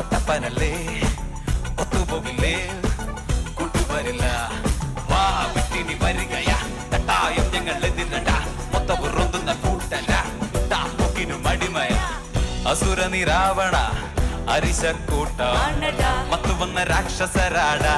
അപ്പനല്ലേ ഒത്തുപോകില്ലേ? കൂട്ടുവരില്ല വാ വിട്ടിനി വരികയാ. തട്ടായം ഞങ്ങൾ എതിരണ്ട മൊത്ത ഉറങ്ങുന്ന കൂട്ടല്ല താക്കിനും അടിമയ അസുര നിരാവണ അരിശക്കൂട്ട. മത്തുവന്ന രാക്ഷസരാടാ.